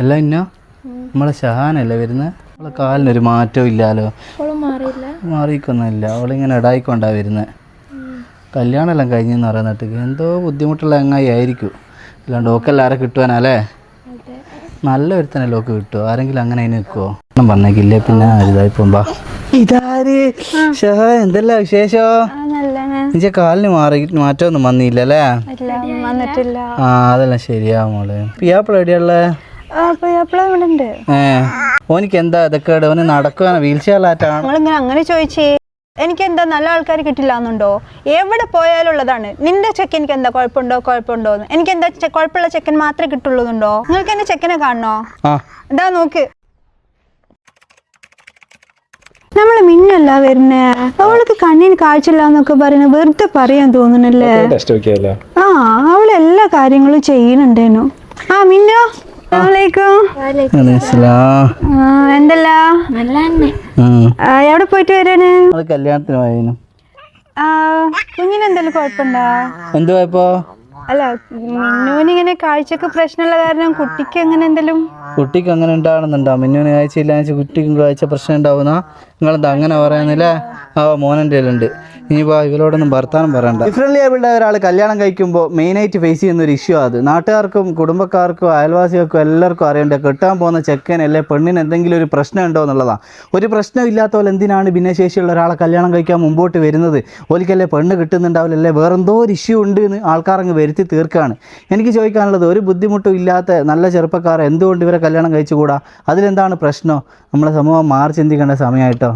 അല്ല ഇന്നോ? നമ്മളെ ഷഹാനല്ലേ വരുന്നത് അവളെ കാലിനൊരു മാറ്റവും ഇല്ലാലോ? മാറിക്കൊന്നുമില്ല അവളിങ്ങനെ ഇടായിക്കൊണ്ടാ വരുന്നത് കല്യാണമെല്ലാം കഴിഞ്ഞെന്ന് പറയുന്നിട്ട് എന്തോ ബുദ്ധിമുട്ടുള്ള അങ്ങായി ആയിരിക്കും. അല്ലാണ്ട് ഓക്കെല്ലാം ആരെ കിട്ടുവാനല്ലേ നല്ല ഒരുത്തനെ ലോക്ക് കിട്ടുമോ ആരെങ്കിലും അങ്ങനെ അതിന് നിൽക്കുമോ ഒന്നും പറഞ്ഞേക്കില്ലേ പിന്നെ ഇതായി പോകുമ്പോ. ഇതാര്? എന്തല്ല വിശേഷോ? നിജ നിന്റെ കാലിന് മാറി മാറ്റമൊന്നും വന്നില്ലല്ലേ അല്ലേ? ആ അതെല്ലാം ശരിയാ മോൾ. പിയാപ്പിള എവിടെയുള്ളേ ഓനിക്ക് എന്താ ഇതൊക്കെ ഓന് വീൽ നമ്മളിങ്ങനെ അങ്ങനെ ചോദിച്ചേ? എനിക്ക് എന്താ നല്ല ആൾക്കാർ കിട്ടില്ല എന്നുണ്ടോ എവിടെ പോയാലും ഉള്ളതാണ് നിന്റെ ചെക്കൻ എനിക്ക് എന്താ കുഴപ്പമുണ്ടോ? കുഴപ്പമുണ്ടോ എന്ന്. എനിക്ക് എന്താ കുഴപ്പമുള്ള ചെക്കൻ മാത്രമേ കിട്ടുള്ളൂന്നുണ്ടോ? നിങ്ങൾക്ക് എന്റെ ചെക്കനെ കാണണോ? എന്താ നോക്ക്. നമ്മൾ മിന്നല്ല വരുന്നേ. അവൾക്ക് കണ്ണിന് കാഴ്ചയില്ല എന്നൊക്കെ പറയുന്ന വെറുതെ പറയാൻ തോന്നണല്ലേ? ആ അവൾ എല്ലാ കാര്യങ്ങളും ചെയ്യുന്നുണ്ടേനു. ആ മിന്നോ. എന്തല്ലാ? എവിടെ പോയിട്ട് വരാന്? കല്യാണത്തിന് പോയതിനു ആ, കുഞ്ഞിന് എന്തെങ്കിലും കുഴപ്പമുണ്ടോ? എന്തുവാ പോയപ്പോ അല്ല മിന്നുവിനിങ്ങനെ കാഴ്ചക്ക് പ്രശ്നമുള്ള കാരണം കുട്ടിക്ക് അങ്ങനെ എന്തെങ്കിലും കുട്ടിക്ക് അങ്ങനെ ഉണ്ടാവണമെന്നുണ്ടോ? മിന്നുവിന് കാഴ്ച ഇല്ലാന്ന് കുട്ടിക്കും കാഴ്ച പ്രശ്നം ഉണ്ടാവുന്ന നിങ്ങളെന്താ അങ്ങനെ പറയുന്നില്ലേ ആ മോനന്റെ ഉണ്ട് ഇനിയിപ്പോൾ ഇവരോടൊന്നും വർത്താനം പറയണ്ട. ഡിഫറെന്റ് ലേബിളുടെ ഒരാൾ കല്യാണം കഴിക്കുമ്പോൾ മെയിനായിട്ട് ഫേസ് ചെയ്യുന്ന ഒരു ഇഷ്യൂ അത്. നാട്ടുകാർക്കും കുടുംബക്കാർക്കും അയൽവാസികൾക്കും എല്ലാവർക്കും അറിയണ്ട കെട്ടാൻ പോകുന്ന ചെക്കൻ അല്ലെ പെണ്ണിന് എന്തെങ്കിലും ഒരു പ്രശ്നം ഉണ്ടോ എന്നുള്ളതാണ് ഒരു പ്രശ്നം ഇല്ലാത്ത പോലെ എന്തിനാണ് ഭിന്നശേഷിയുള്ള ഒരാളെ കല്യാണം കഴിക്കാൻ മുമ്പോട്ട് വരുന്നത്? ഓലിക്കല്ലേ പെണ്ണ് കിട്ടുന്നുണ്ടാവില്ല അല്ലേ? വേറെന്തോ ഒരു ഇഷ്യൂ ഉണ്ട് എന്ന് ആൾക്കാരങ്ങ് വരുത്തി തീർക്കാണ്. എനിക്ക് ചോദിക്കാനുള്ളത് ഒരു ബുദ്ധിമുട്ടും ഇല്ലാത്ത നല്ല ചെറുപ്പക്കാർ എന്തുകൊണ്ട് ഇവരെ കല്യാണം കഴിച്ചുകൂടാ? അതിലെന്താണ് പ്രശ്നം? നമ്മളെ സമൂഹം മാറി ചിന്തിക്കേണ്ട സമയമായിട്ടോ?